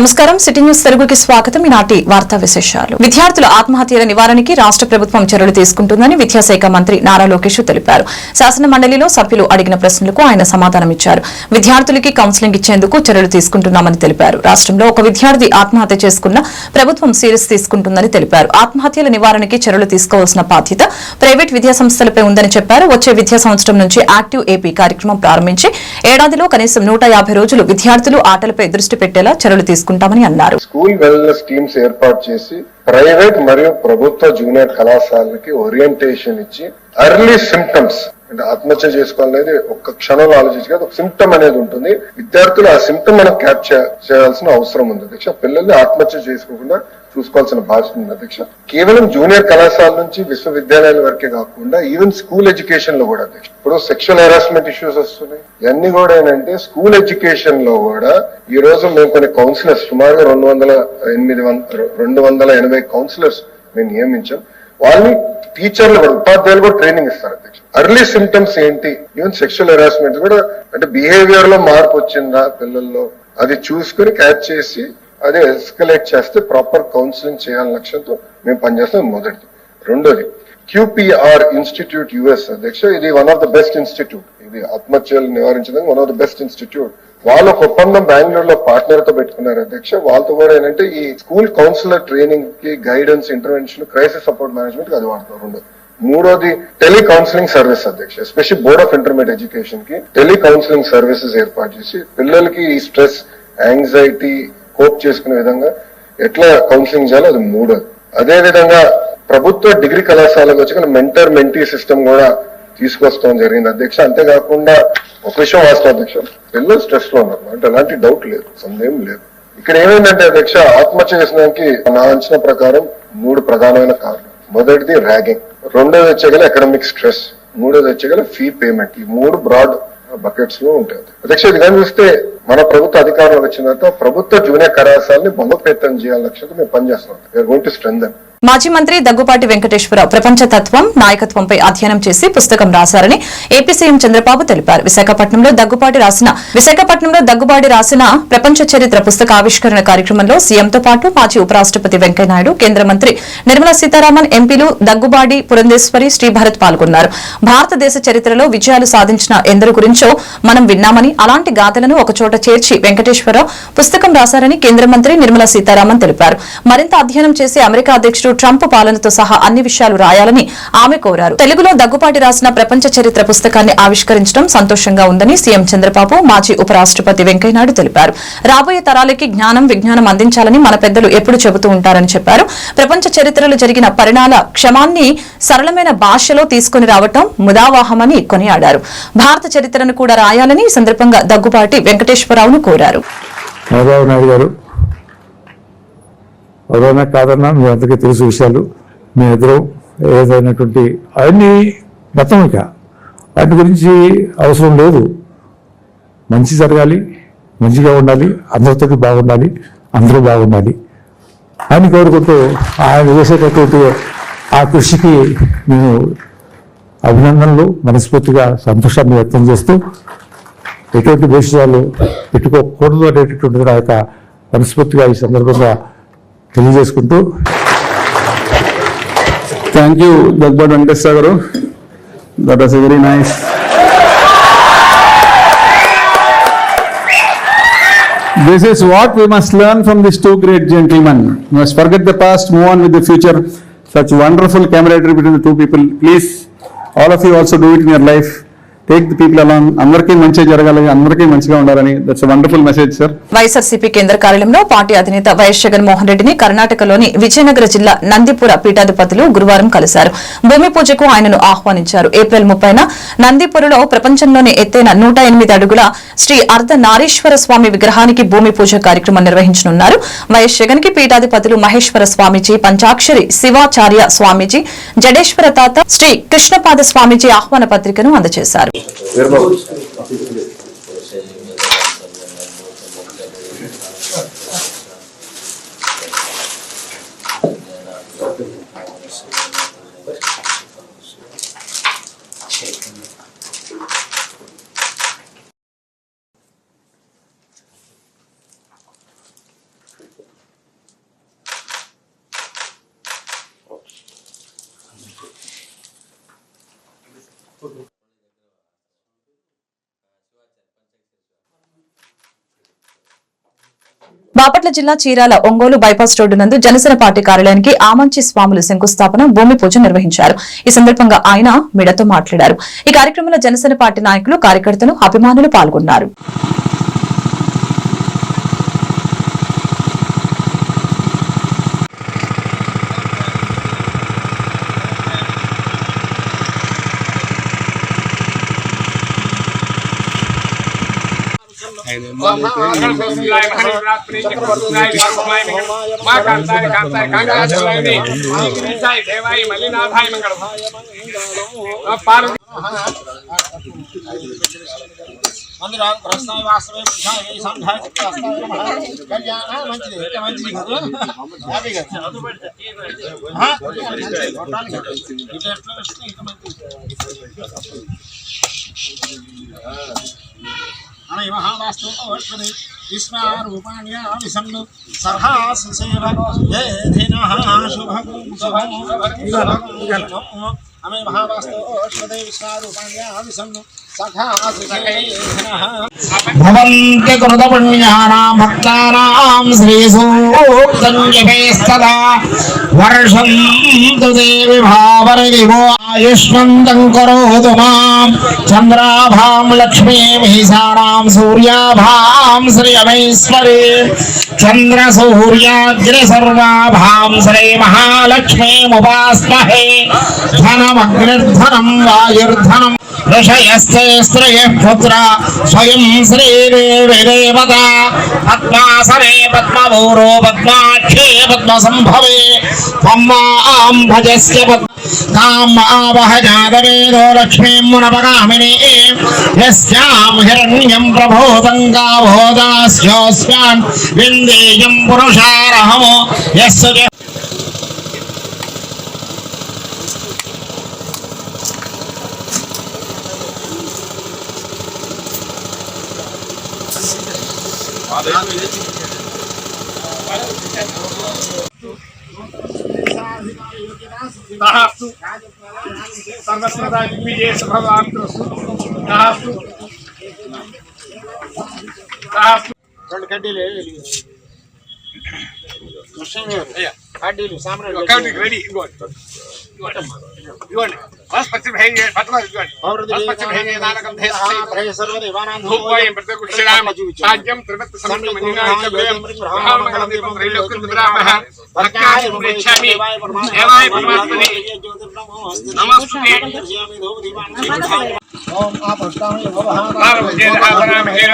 నమస్కారం. City news తెలుగుకి స్వాగతం. ఈనాటి వార్తా విశేషాలు. విద్యార్థుల ఆత్మహత్యల నివారణకి రాష్ట్ర ప్రభుత్వం చర్యలు తీసుకుంటుందని విద్యాశాఖ మంత్రి నారా లోకేష్ తెలిపారు. శాసన మండలిలో సభ్యులు అడిగిన ప్రశ్నలకు ఆయన సమాధానమిచ్చారు విద్యార్థులకి కౌన్సిలింగ్ ఇచ్చేందుకు చర్యలు తీసుకుంటున్నామని తెలిపారు. రాష్ట్రంలో ఒక విద్యార్థి ఆత్మహత్య చేసుకున్న ప్రభుత్వం సీరియస్ తీసుకుంటుందని తెలిపారు. ఆత్మహత్యల నివారణకి చర్యలు తీసుకోవాల్సిన బాధ్యత ప్రైవేట్ విద్యా సంస్థలపై ఉందని చెప్పారు. వచ్చే విద్యా సంవత్సరం నుంచి యాక్టివ్ ఏపీ కార్యక్రమం ప్రారంభించి ఏడాదిలో కనీసం నూట రోజులు విద్యార్థులు ఆటలపై దృష్టి పెట్టేలా చర్యలు తీసుకుంటామని అన్నారు. స్కూల్ వెల్నెస్ టీమ్స్ ఏర్పాటు చేసి ప్రైవేట్ మరియు ప్రభుత్వ జూనియర్ కళాశాలకి ఓరియంటేషన్ ఇచ్చి అర్లీ సిమ్టమ్స్ అంటే ఆత్మహత్య చేసుకోవాలనేది ఒక్క క్షణంలో ఆలోచించి కాదు ఒక సిమ్టమ్ అనేది ఉంటుంది. విద్యార్థులు ఆ సిమ్టమ్ మనం క్యాప్చర్ చేయాల్సిన అవసరం ఉంది. పిల్లల్ని ఆత్మహత్య చేసుకోకుండా చూసుకోవాల్సిన బాధ్యత ఉంది అధ్యక్ష. కేవలం జూనియర్ కళాశాల నుంచి విశ్వవిద్యాలయాల వరకే కాకుండా ఈవెన్ స్కూల్ ఎడ్యుకేషన్లో కూడా అధ్యక్ష. ఇప్పుడు సెక్షువల్ హెరాస్మెంట్ ఇష్యూస్ వస్తున్నాయి. ఇవన్నీ కూడా ఏంటంటే స్కూల్ ఎడ్యుకేషన్లో కూడా ఈ రోజు మేము కొన్ని కౌన్సిలర్స్ సుమారుగా రెండు వందల ఎనిమిది రెండు వందల ఎనభై కౌన్సిలర్స్ మేము నియమించాం. వాళ్ళని టీచర్లు కూడా ఉపాధ్యాయులు కూడా ట్రైనింగ్ ఇస్తారు అధ్యక్ష. అర్లీ సిమ్టమ్స్ ఏంటి? ఈవెన్ సెక్షువల్ హెరాస్మెంట్ కూడా అంటే బిహేవియర్లో మార్పు వచ్చిందా పిల్లల్లో? అది చూసుకుని క్యాచ్ చేసి అదే ఎస్కలేట్ చేస్తే ప్రాపర్ కౌన్సిలింగ్ చేయాలని లక్ష్యంతో మేము పనిచేస్తాం మొదటిది. రెండోది క్యూపీఆర్ ఇన్స్టిట్యూట్ యుఎస్ అధ్యక్ష ఇది one of the best institute ఇది ఆత్మహత్యలు నివారించడానికి one of the best institute వాళ్ళ ఒప్పందం బెంగళూరు లో పార్ట్నర్తో పెట్టుకున్నారు అధ్యక్ష. వాళ్ళతో కూడా ఏంటంటే ఈ స్కూల్ కౌన్సిలర్ ట్రైనింగ్కి guidance intervention crisis support management అది వాడుతారు రెండు మూడోది టెలి కౌన్సిలింగ్ సర్వీస్ అధ్యక్ష. ఎస్పెషల్ బోర్డ్ ఆఫ్ ఇంటర్మీడియట్ ఎడ్యుకేషన్కి టెలి కౌన్సిలింగ్ సర్వీసెస్ ఏర్పాటు చేసి పిల్లలకి ఈ స్ట్రెస్ యాంగ్జైటీ కోప్ చేసుకునే విధంగా ఎట్లా కౌన్సిలింగ్ చేయాలో అది మూడోది అదే విధంగా ప్రభుత్వ డిగ్రీ కళాశాలకు వచ్చి మెంటర్ మెంటీ సిస్టమ్ కూడా తీసుకొస్తాం జరిగింది. అధ్యక్ష అంతేకాకుండా ఒక విషయం వాస్తవం అధ్యక్ష పిల్లలు స్ట్రెస్లో ఉన్నారు. అంటే ఎలాంటి డౌట్ లేదు సందేహం లేదు. ఇక్కడ ఏమైందంటే అధ్యక్ష ఆత్మహత్య చేసినానికి నా అంచనా ప్రకారం మూడు ప్రధానమైన కారణం మొదటిది ర్యాగింగ్. రెండోది వచ్చేగల ఎకనామిక్ స్ట్రెస్ మూడోది వచ్చేగల ఫీ పేమెంట్ ఈ మూడు బ్రాడ్ బకెట్స్లో ఉంటాయి అధ్యక్ష ఇది చూస్తే మన ప్రభుత్వ అధికారంలోకి వచ్చిన తర్వాత ప్రభుత్వ జూనియర్ కళాశాలని బలోపేతం చేయాలని లక్ష్యంతో మేము పనిచేస్తున్నాం. గోయింగ్ టు స్ట్రెంగ్ మాజీ మంత్రి దగ్గుపాటి వెంకటేశ్వరరావు ప్రపంచ తత్వం నాయకత్వంపై అధ్యయనం చేసి పుస్తకం రాశారని ఏపీ సీఎం చంద్రబాబు తెలిపారు. విశాఖపట్నంలో దగ్గుపాటి రాసిన విశాఖపట్నంలో దగ్గుబాటి రాసిన ప్రపంచ చరిత్ర పుస్తక ఆవిష్కరణ కార్యక్రమంలో సీఎంతో పాటు మాజీ ఉపరాష్టపతి వెంకయ్యనాయుడు కేంద్ర మంత్రి నిర్మలా సీతారామన్ ఎంపీలు దగ్గుబాటి పురంధేశ్వరి శ్రీభారత్ పాల్గొన్నారు. భారతదేశ చరిత్రలో విజయాలు సాధించిన ఎందరి గురించో మనం విన్నామని అలాంటి గాథలను ఒకచోట చేర్చి వెంకటేశ్వరరావు పుస్తకం రాశారని కేంద్ర మంత్రి నిర్మలా సీతారామన్ తెలిపారు. మరింత అధ్యయనం చేసి అమెరికా అధ్యక్షుడు ట్రంప్ పాలనతో సహా అన్ని విషయాలు రాయాలని ఆమె కోరారు. తెలుగులో దగ్గుపాటి రాసిన ప్రపంచ చరిత్ర పుస్తకాన్ని ఆవిష్కరించడం సంతోషంగా ఉందని సీఎం చంద్రబాబు మాజీ ఉపరాష్టపతి వెంకయ్యనాయుడు తెలిపారు. రాబోయే తరాలకి జ్ఞానం విజ్ఞానం అందించాలని మన పెద్దలు ఎప్పుడు చెబుతూ ఉంటారని చెప్పారు. ప్రపంచ చరిత్రలో జరిగిన పరిణాల క్షమాన్ని సరళమైన భాషలో తీసుకుని రావటం ముదావాహమని కొనియాడారు. భారత చరిత్రను కూడా రాయాలని ఈ సందర్భంగా దగ్గుపాటి వెంకటేశ్వరరావును కోరారు. నాయుడు గారు ఎవరైనా కాదన్నా మీ అందరికీ తెలుసు విషయాలు. మీ ఇద్దరు ఏదైనటువంటి అవన్నీ మొత్తం ఇక. వాటి గురించి అవసరం లేదు. మంచి జరగాలి మంచిగా ఉండాలి అందరితో బాగుండాలి అందరూ బాగుండాలి. అని కోరుకుంటూ ఆయన చేసేటటువంటి ఆ కృషికి నేను అభినందనలు మనస్ఫూర్తిగా సంతోషాన్ని వ్యక్తం చేస్తూ ఎటువంటి భవిష్యాలు పెట్టుకోకూడదు అనేటటువంటి నా యొక్క మనస్ఫూర్తిగా ఈ సందర్భంగా తెలియజేసుకుంటూ Thank you, Dagbad Venkateswara garu. That was a very nice. This is what we must learn from these two great gentlemen. We must forget the past, move on with the future. Such wonderful camaraderie between the two people. Please, all of you also do it in your life. Take the people along అందరికీ మంచిగా జరగాలి. అందరికీ మంచిగా ఉండాలని. That's wonderful message sir YSRCP కేంద్ర కార్యాలయంలో party అధినేత YS Jaganmohan రెడ్డిని కర్ణాటకలోని విజయనగర జిల్లా నందిపుర పీఠాధిపతులు గురువారం కలిశారు. భూమి పూజకు ఆయనను ఆహ్వానించారు. ఏప్రిల్ ముప్పైన నందిపురలో ప్రపంచంలోనే ఎత్తైన నూట ఎనిమిది అడుగుల శ్రీ అర్ధ నారీశ్వర స్వామి విగ్రహానికి భూమి పూజ కార్యక్రమం నిర్వహించనున్నారు. వైఎస్ జగన్కి పీఠాధిపతులు మహేశ్వర స్వామీజీ పంచాక్షరి శివాచార్య స్వామీజీ జడేశ్వర తాత శ్రీ కృష్ణపాద స్వామీజీ ఆహ్వాన పత్రికను అందజేశారు. Verbo. బాపట్ల జిల్లా చీరాల ఒంగోలు బైపాస్ రోడ్డు నందు జనసేన పార్టీ కార్యాలయానికి ఆమంచి స్వాములు శంకుస్థాపన భూమి పూజ నిర్వహించారు. ఈ సందర్భంగా ఆయన మీడియాతో మాట్లాడారు. ఈ కార్యక్రమంలో జనసేన పార్టీ నాయకులు కార్యకర్తలు అభిమానులు పాల్గొన్నారు. మందిరాలు ప్రస్తుతం వాస్తవే పురుషాయ సంధాయ కళ్యాణ మంచిది ఇంకా మంచిది కదా హ్యాపీ కదా ఆ? ఇట్లా ఎట్లా వస్తే ఇంకా మంచిది अणैमहावास्तु अवश्वनि विस्मारूपाण्याविसन् सर्हासु सेव ये धिनः शुभगुं शुभं हमें महावास्तु अवश्वते विस्मारूपाण्याविसन् భవంతి కృతపుణ్యానాం భక్తానాం శ్రీసూక్తం వర్షం తు దేవి భావరదివో ఆయుష్మంతం కరోతు మాం చంద్రాభాం లక్ష్మీం ఈశానాం సూర్యాభాం శ్రియమైశ్వరీ చంద్ర సూర్యాగ్రి సర్వాభాం శ్రీ మహాలక్ష్మీముపాస్మహే ధనమగ్నిర్ధనం వాయుర్ధనం ఋషయస్తే స్త్రయः పుత్ర స్వయం శ్రీదేవి దేవత పద్మాసనే పద్మభూరో పద్మాక్షే పద్మసంభవే త్వమ్మాం భజస్య పద్మ కామావహ జాతవేదో లక్ష్మీం మునపగామిని యస్యాం హిరణ్యం ప్రభూతం యస్సు సర్వత్రదా దిగ్విజయ శుభవార్తు దాస్తు దాస్తు రెండు కడ్డీలు కడ్డీలు సామ్రాజ్యం. రెడీ. ఇదిగోండి ఇదిగోండి स्वस्पति भैये भद्रजन स्वस्पति भैये नारकं धेस्से धूपवायं प्रतिकुक्षिराम राज्यं त्रिवत् समिति मनिनायकव्ययं महामंगलं दीपं त्रैलोक्यं विरामः भक्त्याय प्रेक्षामि देवाय परमात्मने नमस्ते। ఆ పుష్పామి భవః రామ విజయ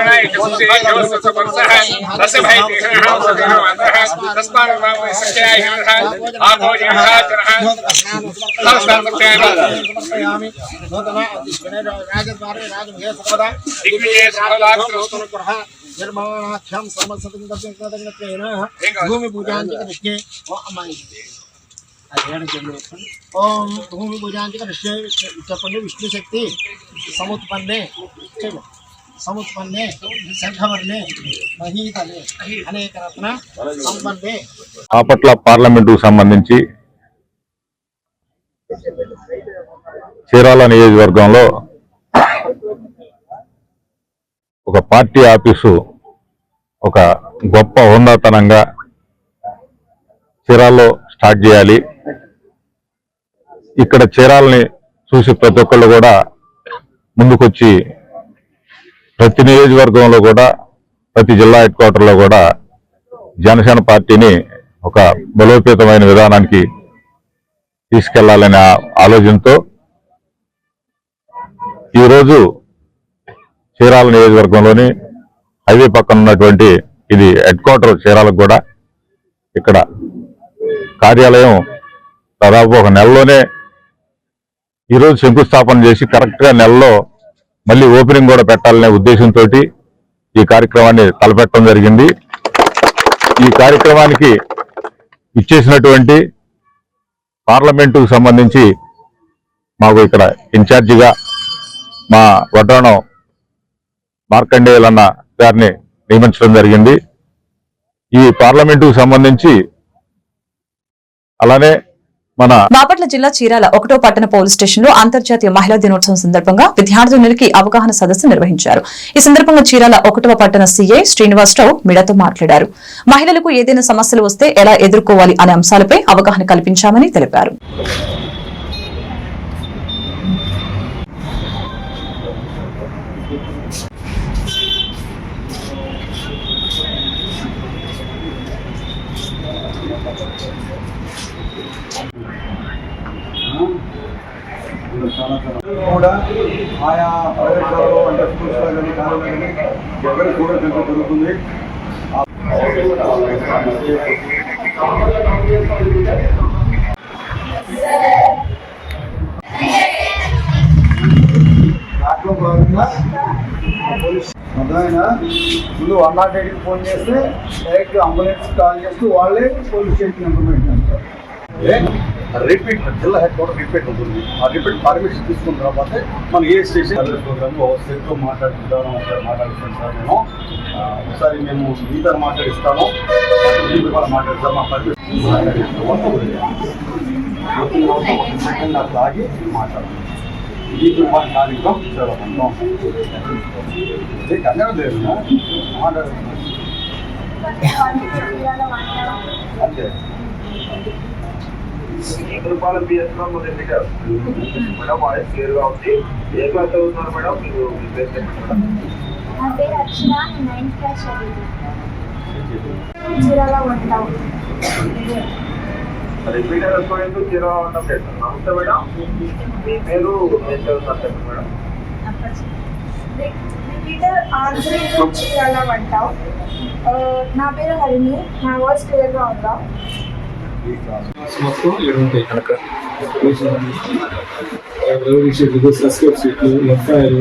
ఓం భూమి పూజాంతిక దృష్టి చెప్పండి విష్ణు శక్తి సముత్పన్నే సముత్పన్నే శంఖవర్ణే మహీతలే అనేక రత్న సంపన్నే బాపట్ల పార్లమెంటుకు సంబంధించి చీరాల నియోజకవర్గంలో ఒక పార్టీ ఆఫీసు ఒక గొప్ప హోందాతనంగా చీరాల్లో స్టార్ట్ చేయాలి. ఇక్కడ చీరాలని చూసి ప్రతి ఒక్కళ్ళు కూడా ముందుకొచ్చి ప్రతి నియోజకవర్గంలో కూడా ప్రతి జిల్లా హెడ్ క్వార్టర్లో కూడా జనసేన పార్టీని ఒక బలోపేతమైన విధానానికి తీసుకెళ్ళాలనే ఆలోచనతో ఈరోజు చీరాల నియోజకవర్గంలోని హైవే పక్కన ఉన్నటువంటి ఇది హెడ్ క్వార్టర్ చీరాలకు కూడా ఇక్కడ కార్యాలయం దాదాపు ఒక నెలలోనే ఈరోజు శంకుస్థాపన చేసి కరెక్ట్గా నెలలో మళ్ళీ ఓపెనింగ్ కూడా పెట్టాలనే ఉద్దేశంతో ఈ కార్యక్రమాన్ని తలపెట్టడం జరిగింది. ఈ కార్యక్రమానికి ఇచ్చేసినటువంటి పార్లమెంటుకు సంబంధించి మాకు ఇక్కడ ఇన్ఛార్జిగా మా వడ్రాణం మార్కండేయులన్న గారిని నియమించడం జరిగింది. ఈ పార్లమెంటుకు సంబంధించి అలానే మన బాపట్ల జిల్లా చీరాల ఒకటో పట్టణ పోలీస్ స్టేషన్లో అంతర్జాతీయ మహిళా దినోత్సవం సందర్భంగా విద్యార్థినులకి అవగాహన సదస్సు నిర్వహించారు. ఈ సందర్భంగా చీరాల ఒకటవ పట్టణ సీఐ శ్రీనివాసరావు మీడియాతో మాట్లాడారు. మహిళలకు ఏదైనా సమస్యలు వస్తే ఎలా ఎదుర్కోవాలి అనే అంశాలపై అవగాహన కల్పించామని తెలిపారు. కూడా ఆయా ప్రదేశాల్లో అంటే స్కూల్స్లో కానీ కాలేజీలో కానీ ఎవరు కూడా పెంచడం జరుగుతుంది. దాంట్లో భాగంగా అర్థమైనా ముందు వన్ నాట్ ఎయిట్కి ఫోన్ చేస్తే డైరెక్ట్ అంబులెన్స్ కాల్ చేస్తూ వాళ్ళే పోలీస్ స్టేషన్ ఇన్ఫర్మేషన్ అంటారు రిపీట్ జిల్లా హెడ్ క్వార్టర్ రిపీట్ ఉంటుంది. ఆ రిపీట్ పర్మిషన్ తీసుకున్న తర్వాత మనం ఏ స్టేషన్ ప్రోగ్రామ్ స్టేట్తో మాట్లాడుతుంటాను ఒకసారి మాట్లాడుతాను సార్ ఆ, ఒకసారి మేము మీతో మాట్లాడిస్తాము. మీకు కూడా మాట్లాడిస్తాం మా పర్మిషన్ సెకండ్ నాకు ఆగి మాట్లాడతాం మీకు కంగారు లేదు మాట్లాడుతున్నాం. అంతే. రూపాయల బిఎస్లో మొదలుపెట్టారు మేడం వాయిస్ క్లియర్గా ఉంది. ఏ క్లాస్ చదువుతున్నారు మేడం మీరు మీ పేరు చెప్పండి మేడం. నా పేరు నేను నైన్త్ క్లాస్ చదివాను. చీరాల ఉంటాం రిపీటర్ రెస్టారెంట్ జీరో ఉండడం లేదు నమస్తే మేడం. మీ పేరు ఏం చదువుతున్నారు చెప్పండి మేడం. రిపీటర్ ఆన్సర్ చీరాల ఉంటాం నా పేరు హరిణి. నా వాయిస్ క్లియర్గా ఉందా? మొత్తం ఏడు ఉంటాయి కనుక రెవెన్యూ షీట్లు సస్కేప్ షీట్లు ఎఫ్ఐఆర్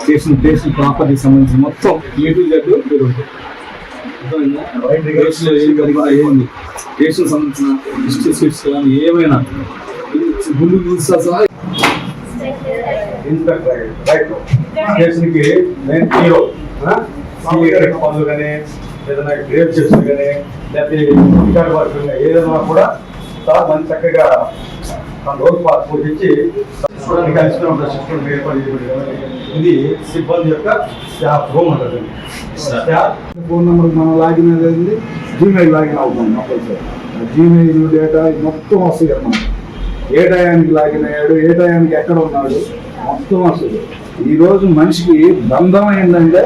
స్టేషన్ స్టేషన్ ప్రాపర్టీకి సంబంధించి మొత్తం ఏ టు జెడ్ మీరు ఉంటాయి స్టేషన్ సంబంధించిన హిస్టరీ షీట్స్ కానీ ఏమైనా గుండు చూస్తా సహా స్టేషన్కి నేను హీరో పనులు కానీ ఏదైనా గ్రేవ్ చేసిన కానీ లేకపోతే రికార్డ్ ఏదైనా కూడా సార్ మంచి చక్కగా తన రోజు పోషించి చూడడానికి కలిసిన సిస్టమ్ ఏర్పాటు చేయబడింది ఇది సిబ్బంది యొక్క స్టాఫ్ రూమ్ అంటారు. స్టాఫ్ ఫోన్ నెంబర్ మనం లాగిన్ అయింది జీమెయిల్ లాగిన్ అవుతాం కంపల్సరీ. జీమెయిల్ డేటా మొత్తం వస్తుంది అన్నమాట. ఏ టయానికి లాగిన్ అయ్యాడు ఏ టయానికి ఎక్కడ ఉన్నాడు మొత్తం వస్తుంది ఈ రోజు మనిషికి బంధం ఏంటంటే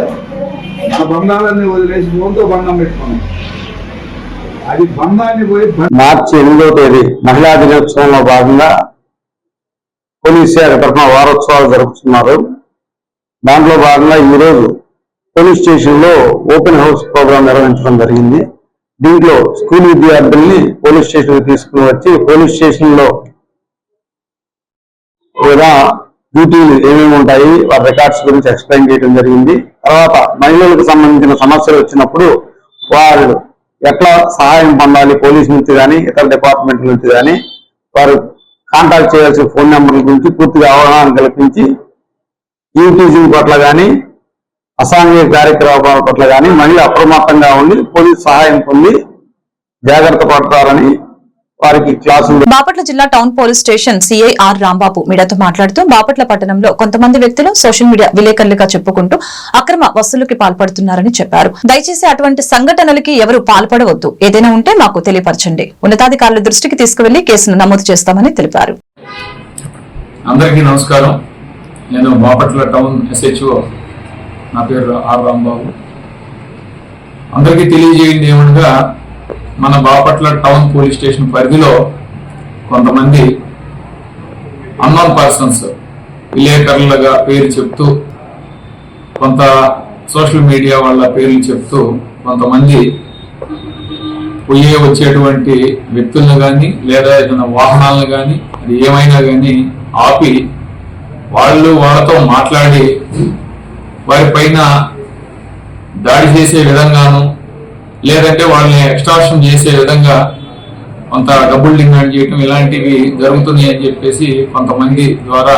మన బంధాలన్నీ వదిలేసి ఫోన్తో బంధం పెట్టుకున్నాం. అది బంధాన్ని పోయి మార్చి ఎనిమిదో తేదీ మహిళా దినోత్సవంలో భాగంగా పోలీస్ శాఖ తరఫున వారోత్సవాలు జరుపుతున్నారు. దాంట్లో భాగంగా ఈరోజు పోలీస్ స్టేషన్లో ఓపెన్ హౌస్ ప్రోగ్రాం నిర్వహించడం జరిగింది. దీంట్లో స్కూల్ విద్యార్థుల్ని పోలీస్ స్టేషన్కి తీసుకుని వచ్చి పోలీస్ స్టేషన్లో లేదా కూడా డ్యూటీలు ఏమేమి ఉంటాయి వారి రికార్డ్స్ గురించి ఎక్స్ప్లెయిన్ చేయడం జరిగింది. తర్వాత మహిళలకు సంబంధించిన సమస్యలు వచ్చినప్పుడు వారు ఎట్లా సహాయం పొందాలి? పోలీస్ నుంచి కానీ ఇతర డిపార్ట్మెంట్ నుంచి కానీ వారు కాంటాక్ట్ చేయాల్సిన ఫోన్ నెంబర్ల గురించి పూర్తిగా అవగాహన కల్పించి ఈటీజింగ్ పట్ల కానీ అసాంఘిక కార్యకలాపాల పట్ల కానీ మహిళ అప్రమత్తంగా ఉండి పోలీస్ సహాయం పొంది జాగ్రత్త పడతారని వారికి క్లాసులు బాపట్ల జిల్లా town police station CI R Rambabu మీడియాతో మాట్లాడుతూ బాపట్ల పట్టణంలో కొంతమంది వ్యక్తులు సోషల్ మీడియా విలేకరులుగా చెప్పుకుంటూ అక్రమ వసూలుకి పాల్పడుతున్నారని చెప్పారు. దయచేసి అటువంటి సంఘటనలకి ఎవరు పాల్పడవద్దు. ఏదైనా ఉంటే మాకు తెలియపరచండి. ఉన్నతాధికారుల దృష్టికి తీసుకువెళ్ళి కేసును నమోదు చేస్తామని తెలిపారు. అందరికీ నమస్కారం. నేను బాపట్ల టౌన్ ఎస్హెచ్ఓ. నా పేరు ఆర్ రాంబాబు. అందరికీ తెలియజేయండి ఏమనగా మన బాపట్ల టౌన్ పోలీస్ స్టేషన్ పరిధిలో కొంతమంది అన్నోన్ పర్సన్స్ విలేకరులుగా పేరు చెప్తూ కొంత సోషల్ మీడియా వాళ్ళ పేర్లు చెప్తూ కొంతమంది పోయే వచ్చేటువంటి వ్యక్తులను కానీ లేదా ఏదైనా వాహనాలను కానీ అది ఏమైనా కానీ ఆపి వాళ్ళు వాళ్ళతో మాట్లాడి వారి పైన దాడి చేసే విధంగాను లేదంటే వాళ్ళని ఎక్స్ట్రాక్షన్ చేసే విధంగా కొంత డబ్బులు డిమాండ్ చేయటం ఇలాంటివి జరుగుతున్నాయి అని చెప్పేసి కొంతమంది ద్వారా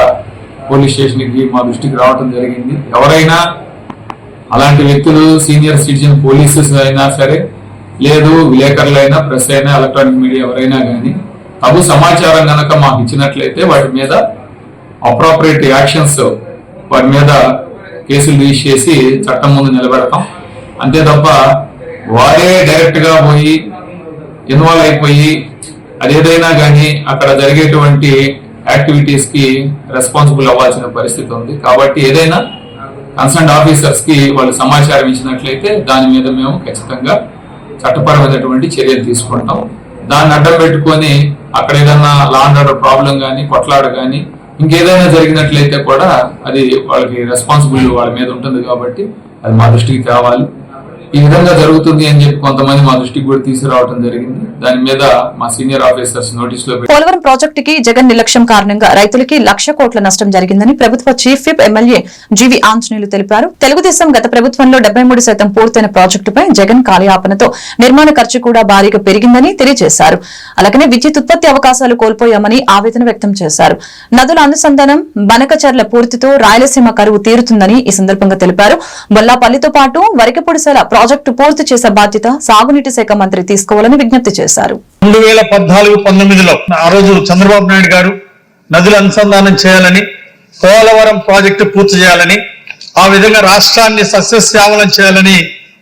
పోలీస్ స్టేషన్కి మా దృష్టికి రావడం జరిగింది. ఎవరైనా అలాంటి వ్యక్తులు సీనియర్ సిటిజన్ పోలీసెస్ అయినా సరే లేదు విలేకరులైనా ప్రెస్ అయినా ఎలక్ట్రానిక్ మీడియా ఎవరైనా కానీ తగు సమాచారం కనుక మాకు ఇచ్చినట్లయితే వాటి మీద అప్రాపరేట్ యాక్షన్స్ వాటి మీద కేసులు రిజిస్టర్ చేసి చట్టం ముందు నిలబెడతాం. అంతే తప్ప వారే డైరెక్ట్గా పోయి ఇన్వాల్వ్ అయిపోయి అదేదైనా కానీ అక్కడ జరిగేటువంటి యాక్టివిటీస్కి రెస్పాన్సిబుల్ అవ్వాల్సిన పరిస్థితి ఉంది. కాబట్టి ఏదైనా కన్సర్న్ ఆఫీసర్స్కి వాళ్ళు సమాచారం ఇచ్చినట్లయితే దాని మీద మేము ఖచ్చితంగా చట్టపరమైనటువంటి చర్యలు తీసుకుంటాం. దాన్ని అడ్డం పెట్టుకొని అక్కడ ఏదైనా లాండ్ ఆర్డర్ ప్రాబ్లం కానీ కొట్లాడ కానీ ఇంకేదైనా జరిగినట్లయితే కూడా అది వాళ్ళకి రెస్పాన్సిబుల్ వాళ్ళ మీద ఉంటుంది కాబట్టి అది మా దృష్టికి తేవాలి. ఈ విధంగా జరుగుతుంది అని చెప్పి కొంతమంది మా దృష్టికి కూడా తీసుకురావడం జరిగింది. దాని మీద మా సీనియర్ ఆఫీసర్స్ నోటీస్లో పోలవరం పోలవరం ప్రాజెక్టుకి జగన్ నిర్లక్ష్యం కారణంగా రైతులకి లక్ష కోట్ల నష్టం జరిగిందని ప్రభుత్వ chief whip MLA GV Anjaneyulu తెలిపారు. తెలుగుదేశం గత ప్రభుత్వంలో డెబ్బై మూడు శాతం పూర్తయిన ప్రాజెక్టుపై జగన్ కాలయాపనతో నిర్మాణ ఖర్చు కూడా భారీగా పెరిగిందని తెలియజేశారు. అలాగనే విద్యుత్ ఉత్పత్తి అవకాశాలు కోల్పోయామని ఆవేదన వ్యక్తం చేశారు. నదుల అనుసంధానం బనకచర్ల పూర్తితో రాయలసీమ కరువు తీరుతుందని ఈ సందర్భంగా తెలిపారు. బొల్లాపల్లితో పాటు వరికపొడిసెల ప్రాజెక్టు పూర్తి చేసే బాధ్యత సాగునీటి శాఖ మంత్రి తీసుకోవాలని విజ్ఞప్తి చేశారు. రెండు వేల పద్నాలుగు పంతొమ్మిదిలో ఆ రోజు చంద్రబాబు నాయుడు గారు నదుల అనుసంధానం చేయాలని పోలవరం ప్రాజెక్టు పూర్తి చేయాలని ఆ విధంగా రాష్ట్రాన్ని సస్యశ్యామలం చేయాలని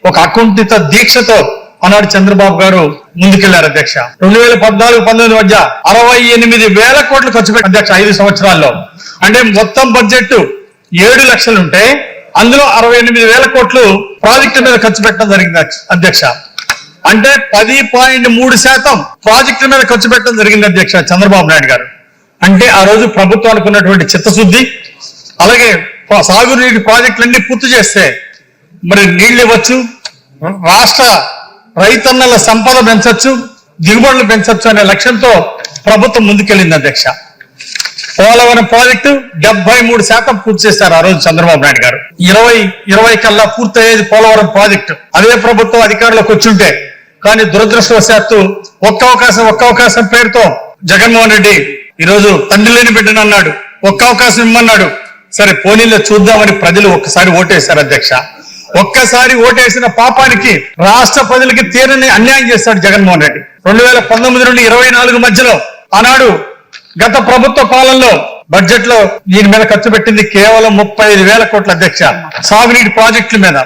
ఒక అకుంఠిత దీక్షతో ఆనాడు చంద్రబాబు గారు ముందుకెళ్ళారు అధ్యక్ష. రెండు వేల పద్నాలుగు పంతొమ్మిది మధ్య అరవై ఎనిమిది వేల కోట్లు ఖర్చు పెట్టారు అధ్యక్ష ఐదు సంవత్సరాల్లో. అంటే మొత్తం బడ్జెట్ ఏడు లక్షలుంటే అందులో అరవై ఎనిమిది వేల కోట్లు ప్రాజెక్టు మీద ఖర్చు పెట్టడం జరిగింది అధ్యక్ష. అంటే పది పాయింట్ మూడు శాతం ప్రాజెక్టు మీద ఖర్చు పెట్టడం జరిగింది అధ్యక్ష చంద్రబాబు నాయుడు గారు. అంటే ఆ రోజు ప్రభుత్వానికి ఉన్నటువంటి చిత్తశుద్ధి అలాగే సాగునీటి ప్రాజెక్టులన్నీ పూర్తి చేస్తే మరి నీళ్ళు ఇవ్వచ్చు రాష్ట్ర రైతన్నల సంపద పెంచవచ్చు దిగుబడులు పెంచవచ్చు అనే లక్ష్యంతో ప్రభుత్వం ముందుకెళ్ళింది అధ్యక్ష. పోలవరం ప్రాజెక్టు డెబ్బై మూడు శాతం పూర్తి చేస్తారు ఆ రోజు చంద్రబాబు నాయుడు గారు. ఇరవై ఇరవై కల్లా పూర్తయ్యేది పోలవరం ప్రాజెక్టు. అదే ప్రభుత్వం అధికారంలోకి వచ్చుంటే కానీ దురదృష్టవశాత్తు ఒక్క అవకాశం ఒక్క అవకాశం పేరుతో జగన్మోహన్ రెడ్డి ఈరోజు తండ్రి లేని బిడ్డను అన్నాడు. ఒక్క అవకాశం ఇమ్మన్నాడు. సరే పోనీలో చూద్దామని ప్రజలు ఒక్కసారి ఓటేశారు అధ్యక్ష. ఒక్కసారి ఓటేసిన పాపానికి రాష్ట్ర ప్రజలకి తీరని అన్యాయం చేస్తాడు జగన్మోహన్ రెడ్డి. రెండు వేల పంతొమ్మిది నుండి ఇరవై నాలుగు మధ్యలో ఆనాడు గత ప్రభుత్వ పాలనలో బడ్జెట్లో దీని మీద ఖర్చు పెట్టింది కేవలం ముప్పై ఐదు వేల కోట్ల అధ్యక్ష. సాగునీటి ప్రాజెక్టుల మీద.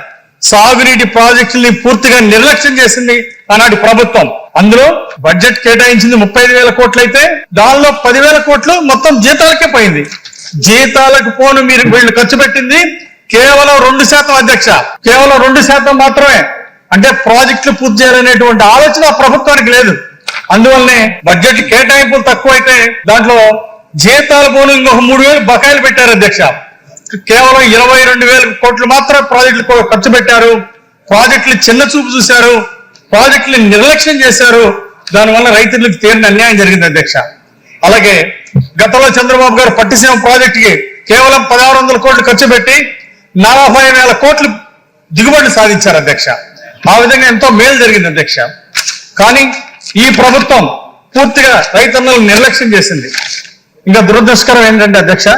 సాగునీటి ప్రాజెక్టుల్ని పూర్తిగా నిర్లక్ష్యం చేసింది ఆనాటి ప్రభుత్వం. అందులో బడ్జెట్ కేటాయించింది ముప్పై ఐదు వేల కోట్లు అయితే దానిలో పదివేల కోట్లు మొత్తం జీతాలకే పోయింది. జీతాలకు పోను మీరు వీళ్ళు ఖర్చు పెట్టింది కేవలం రెండు శాతం అధ్యక్ష. కేవలం రెండు శాతం మాత్రమే. అంటే ప్రాజెక్టులు పూర్తి చేయాలనేటువంటి ఆలోచన ప్రభుత్వానికి లేదు. అందువల్లనే బడ్జెట్ కేటాయింపులు తక్కువైతే దాంట్లో జీతాల పోను ఇంకొక మూడు వేలు బకాయిలు పెట్టారు అధ్యక్ష. కేవలం ఇరవై రెండు వేల కోట్లు మాత్రం ప్రాజెక్టులు ఖర్చు పెట్టారు. ప్రాజెక్టులు చిన్న చూపు చూశారు. ప్రాజెక్టులు నిర్లక్ష్యం చేశారు. దానివల్ల రైతులకు తీరిన అన్యాయం జరిగింది అధ్యక్ష. అలాగే గతంలో చంద్రబాబు గారు పట్టిసీమ ప్రాజెక్టుకి కేవలం పదహారు వందల కోట్లు ఖర్చు పెట్టి నలభై వేల కోట్లు దిగుబడి సాధించారు అధ్యక్ష. ఆ విధంగా ఎంతో మేలు జరిగింది అధ్యక్ష. కానీ ఈ ప్రభుత్వం పూర్తిగా రైతన్నలను నిర్లక్ష్యం చేసింది. ఇంకా దురదృష్టకరం ఏంటంటే అధ్యక్ష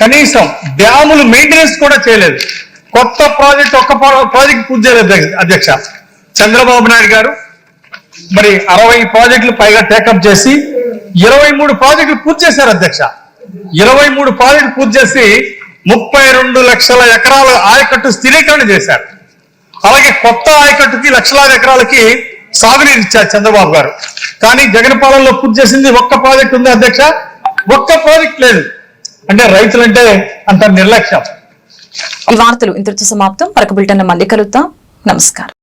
కనీసం డ్యాములు మెయింటెనెన్స్ కూడా చేయలేదు. కొత్త ప్రాజెక్ట్ ఒక్క ప్రాజెక్ట్ పూర్తి చేయలేదు అధ్యక్ష- అధ్యక్ష. చంద్రబాబు నాయుడు గారు మరి అరవై ప్రాజెక్టులు పైగా టేకప్ చేసి ఇరవై మూడు ప్రాజెక్టులు పూర్తి చేశారు అధ్యక్ష. ఇరవై మూడు ప్రాజెక్టులు పూర్తి చేసి ముప్పై రెండు లక్షల ఎకరాల ఆయకట్టు స్థిరీకరణ చేశారు. అలాగే కొత్త ఆయకట్టుకి లక్షలాది ఎకరాలకి సాగునీరు ఇచ్చారు చంద్రబాబు గారు. కానీ జగన్ పాలనలో పూర్తి చేసింది ఒక్క ప్రాజెక్ట్ ఉంది అధ్యక్ష. ఒక్క ప్రాజెక్ట్ లేదు. అంటే రైతులంటే అంత నిర్లక్ష్యం. ఈ వార్తలు ఇంతటితో సమాప్తం. మరొక బులెటిన్ మళ్ళీ కలుద్దాం. నమస్కారం.